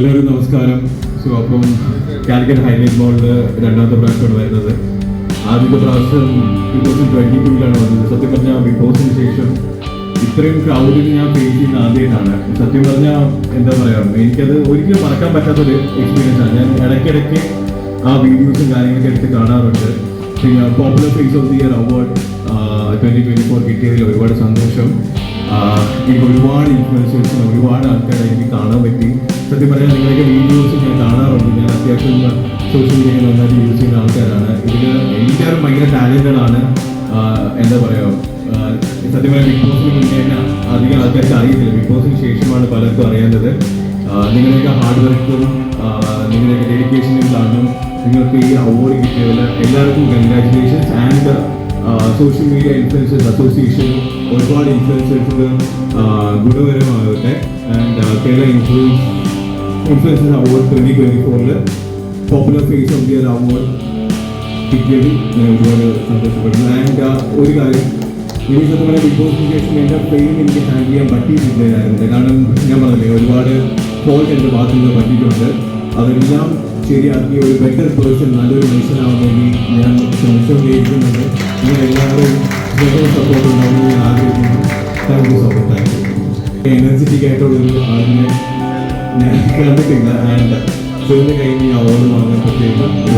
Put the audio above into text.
എല്ലാവരും നമസ്കാരം. സോ അപ്പം കാലിക്കറ്റ് ഹൈലൈറ്റ് മോളിൽ രണ്ടാമത്തെ പ്രാവശ്യമാണ് വരുന്നത്. ആദ്യത്തെ പ്രാവശ്യം ടൂ തൗസൻഡ് ട്വന്റി ടൂവിലാണ് വന്നത്. സത്യം പറഞ്ഞാൽ ബിഗ് ബോസിന് ശേഷം ഇത്രയും ക്രൗഡിന് ഞാൻ ഫേസ് ചെയ്യുന്ന ആദ്യമായിട്ടാണ്. സത്യം പറഞ്ഞാൽ എന്താ പറയാ എനിക്കത് ഒരിക്കലും മറക്കാൻ പറ്റാത്തൊരു എക്സ്പീരിയൻസ് ആണ്. ഞാൻ ഇടയ്ക്കിടയ്ക്ക് ആ വീഡിയോസും കാര്യങ്ങളൊക്കെ എടുത്ത് കാണാറുണ്ട്. പിന്നെ popular face of the year award twenty twenty four കിട്ടിയതിൽ ഒരുപാട് സന്തോഷം. എനിക്ക് ഒരുപാട് ഇൻഫ്ലുവൻസേഴ്സിന് ഒരുപാട് ആൾക്കാരെ എനിക്ക് കാണാൻ പറ്റി. സത്യം പറയാൻ നിങ്ങളൊക്കെ വീഡിയോസ് ഞാൻ കാണാറുണ്ട്. ഞാൻ അത്യാവശ്യം സോഷ്യൽ മീഡിയയിൽ നന്നായിട്ട് യൂസ് ചെയ്യുന്ന ആൾക്കാരാണ്. ഇതിൽ എല്ലാവരും ഭയങ്കര ടാലന്റഡ് ആണ്. എന്താ പറയുക സത്യം പറയാൻ ബിഗ് ബോസിന് മുന്നേ തന്നെ അധികം ആൾക്കാർക്ക് അറിയത്തില്ല. ബിഗ് ബോസിന് ശേഷമാണ് പലർക്കും അറിയേണ്ടത് നിങ്ങളുടെ നിങ്ങളുടെയൊക്കെ ഹാർഡ് വർക്കും നിങ്ങളുടെ ഡെഡിക്കേഷനും കാരണം നിങ്ങൾക്ക് ഈ അവാർഡ് കിട്ടിയതിൽ എല്ലാവർക്കും congratulations and social media influencers association ഒരുപാട് ഇൻഫ്ലുവൻസേഴ്സിന് ഗുണപരമാകട്ടെ and Kerala influence influencers award twenty twenty ഫോറിൽ popular face of the year award കിട്ടിയതിൽ ഞാൻ ഒരുപാട് സന്തോഷപ്പെടുന്നു. ആൻഡ് ഒരു കാര്യം ഇനി സത്യം പറഞ്ഞാൽ ബിഗ് ബോസിന് ശേഷം എന്റെ പെയിൻ എനിക്ക് ഹാൻഡിൽ ചെയ്യാൻ പറ്റിയിട്ടില്ലായിരുന്നു കാരണം ഞാൻ പറഞ്ഞില്ലേ ഒരുപാട് ഫോൾട്ട് എന്റെ ഭാഗത്തു നിന്ന് പറ്റിയിട്ടുണ്ട്. അതെല്ലാം ശരിയാക്കി ഒരു ബെറ്റർ പേഴ്സൺ നല്ലൊരു മനുഷ്യനാവാൻ വേണ്ടി ഞാൻ ശ്രമിച്ചുകൊണ്ടേയിരിക്കുന്നുണ്ട്. നിങ്ങൾ എല്ലാവരും സപ്പോർട്ട് ഉണ്ടാവുമെന്ന് ഞാൻ ആഗ്രഹിക്കുന്നു. Thank you so much thank you energetic ആയിട്ടുള്ളൊരു ആളിനെ ഞാൻ കിളമ്പിട്ടില്ല ആൻഡ് സുഖിന്റെ കഴിഞ്ഞ് നിന്ന് അവാർഡ്